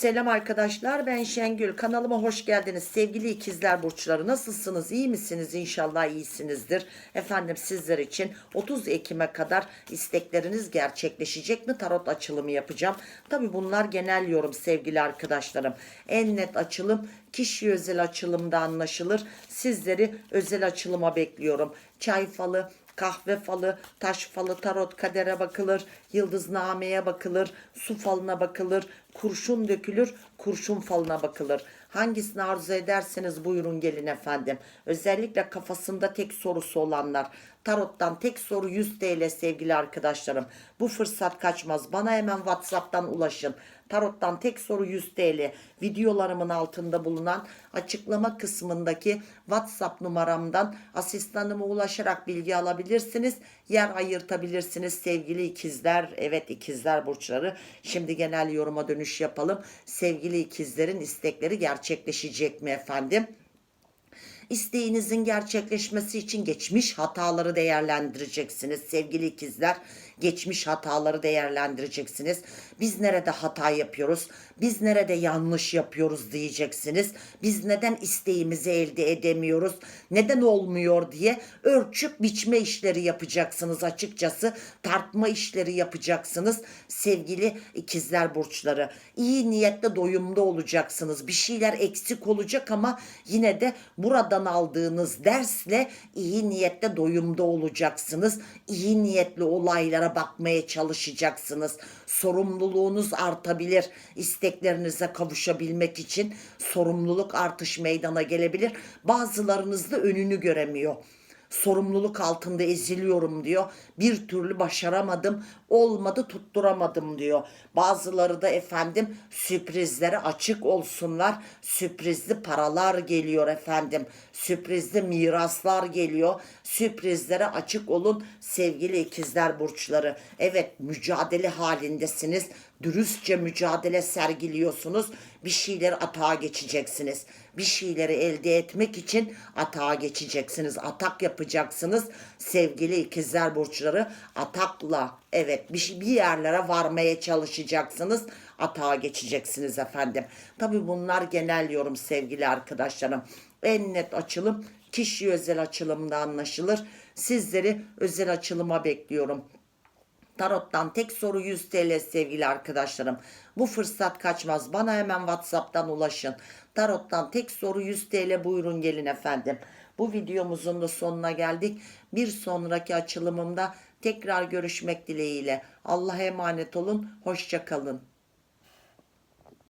Selam arkadaşlar ben Şengül. Kanalıma hoş geldiniz. Sevgili ikizler burçları nasılsınız? İyi misiniz? İnşallah iyisinizdir. Efendim sizler için 30 Ekim'e kadar istekleriniz gerçekleşecek mi? Tarot açılımı yapacağım. Tabi bunlar genel yorum sevgili arkadaşlarım. En net açılım kişi özel açılımda anlaşılır. Sizleri özel açılıma bekliyorum. Çay falı kahve falı, taş falı, tarot kadere bakılır, yıldıznameye bakılır, su falına bakılır, kurşun dökülür, kurşun falına bakılır. Hangisini arzu ederseniz buyurun gelin efendim. Özellikle kafasında tek sorusu olanlar. Tarottan tek soru 100 TL sevgili arkadaşlarım. Bu fırsat kaçmaz. Bana hemen WhatsApp'tan ulaşın. Tarottan tek soru 100 TL. Videolarımın altında bulunan açıklama kısmındaki WhatsApp numaramdan asistanıma ulaşarak bilgi alabilirsiniz. Yer ayırtabilirsiniz sevgili ikizler. Evet ikizler burçları. Şimdi genel yoruma dönüş yapalım. Sevgili ikizlerin istekleri gerçekleşecek mi efendim? İsteğinizin gerçekleşmesi için geçmiş hataları değerlendireceksiniz sevgili ikizler. Geçmiş hataları değerlendireceksiniz. Biz nerede hata yapıyoruz? Biz nerede yanlış yapıyoruz diyeceksiniz. Biz neden isteğimizi elde edemiyoruz? Neden olmuyor diye ölçüp biçme işleri yapacaksınız açıkçası. Tartma işleri yapacaksınız sevgili ikizler burçları. İyi niyetle doyumda olacaksınız. Bir şeyler eksik olacak ama yine de buradan aldığınız dersle iyi niyetle doyumda olacaksınız. İyi niyetli olaylara bakmaya çalışacaksınız. Sorumluluğunuz artabilir. İsteklerinize kavuşabilmek için sorumluluk artış meydana gelebilir. Bazılarınız da önünü göremiyor sorumluluk altında eziliyorum diyor. Bir türlü başaramadım, olmadı tutturamadım diyor. Bazıları da efendim sürprizlere açık olsunlar. Sürprizli paralar geliyor efendim. Sürprizli miraslar geliyor. Sürprizlere açık olun sevgili ikizler burçları. Evet mücadele halindesiniz. Dürüstçe mücadele sergiliyorsunuz. Bir şeyleri atağa geçeceksiniz. Bir şeyleri elde etmek için atağa geçeceksiniz. Atak yapacaksınız sevgili ikizler burçları. Atakla evet bir, şey- bir yerlere varmaya çalışacaksınız. Atağa geçeceksiniz efendim. Tabi bunlar genel yorum sevgili arkadaşlarım. En net açılım kişi özel açılımda anlaşılır. Sizleri özel açılıma bekliyorum. Tarot'tan tek soru 100 TL sevgili arkadaşlarım. Bu fırsat kaçmaz. Bana hemen WhatsApp'tan ulaşın. Tarot'tan tek soru 100 TL buyurun gelin efendim. Bu videomuzun da sonuna geldik. Bir sonraki açılımımda tekrar görüşmek dileğiyle. Allah'a emanet olun. Hoşça kalın.